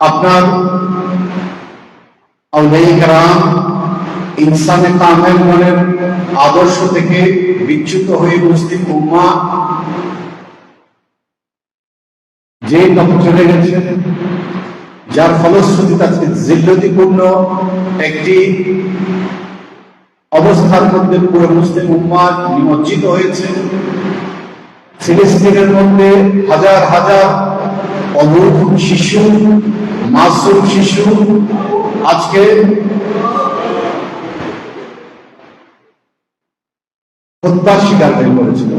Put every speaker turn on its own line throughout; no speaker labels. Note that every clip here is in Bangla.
আপনার আউলাই ইনসানে কামেল মনের আদর্শ থেকে বিচ্যুত হয়ে মুসলিম উম্মা যে পথে চলে গেছে, যার ফলশ্রুতিতে আজকে জিল্লতিপূর্ণ একটি অবস্থার মধ্যে পুরো মুসলিম উম্মা নিমজ্জিত হয়েছে। ফিলিস্তিনের মধ্যে হাজার হাজার অবুধ শিশু, মাসুম শিশু আজকে হত্যার শিকার হয়ে পড়েছিল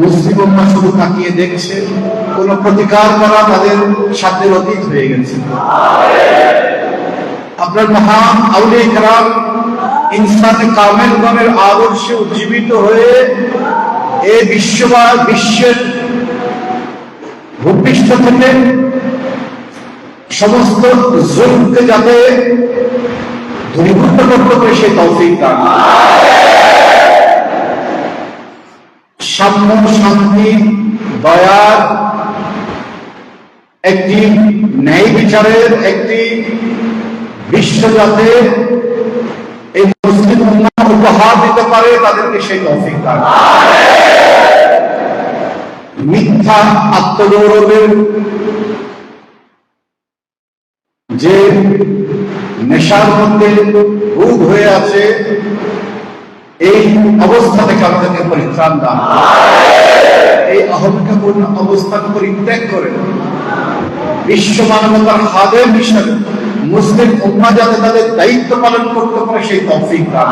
মুসলিম শুধু তাকিয়ে দেখছে, কোন প্রতিকার করা তাদের সাথে অতীত হয়ে গেছে। আপনার মহান আউলে কারাম ইনসান কামেলগণের আদর্শে উজ্জীবিত হয়ে এ বিশ্ববা বিশ্বের ভূপৃষ্ঠ থেকে সমস্ত জুলকে যাতে দূরীভূত করতে পারে সে তৌফিক সাম্য শান্তি দয়ার একটি ন্যায় বিচারের একটি বিশ্ব যাতে এই মুসলিম উপহার পারে তাদেরকে সেই তৌফিক দান মিথ্যা আত্মগৌরবের যে নেশার মধ্যে ভোগ হয়ে আছে, এই অবস্থা থেকে আমাদেরকে পরিত্রাণ দান এই অহংকারপূর্ণ অবস্থান পরিত্যাগ করে বিশ্ব মানবতার হাদের হিসাবে মুসলিম উম্মা যাতে তাদের দায়িত্ব পালন করতে পারে, সেই তৌফিক দান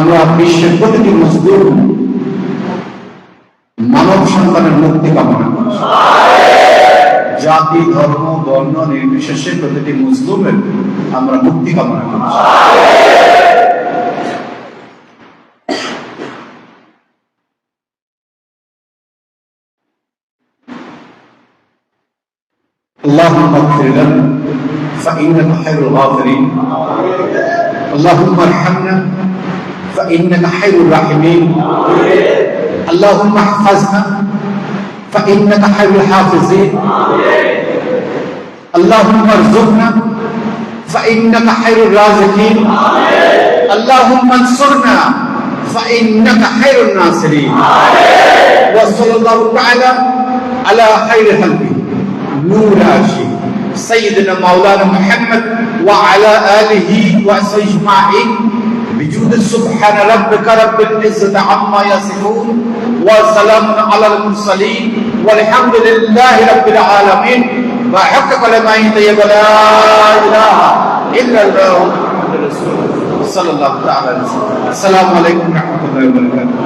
আমরা বিশ্বের প্রতিটি মজদুর মানব সন্তানের মুক্তি কামনা করছি জাতি ধর্ম বর্ণ নির্বিশেষে প্রতিটি মুসলিমের আমরা মুক্তি কামনা করছি اللهم اغفر لنا فإنك خير الغافرين اللهم ارحمنا فإنك خير الراحمين. اللهم احفظنا فإنك خير الحافظين. اللهم ارزقنا فإنك خير الرازقين. اللهم انصرنا فإنك خير الناصرين. وصلى الله تعالى على خير خلقه. نور عرشه. سيدنا مولانا محمد وعلى آله وصحبه أجمعين. بجود سبحان ربك رب العزة عما يصفون وسلام على المرسلين والحمد لله رب العالمين. وحق كلمة طيب لا إله إلا الله. محمد رسول الله صلى الله تعالى عليه وسلم. السلام عليكم ورحمة الله وبركاته.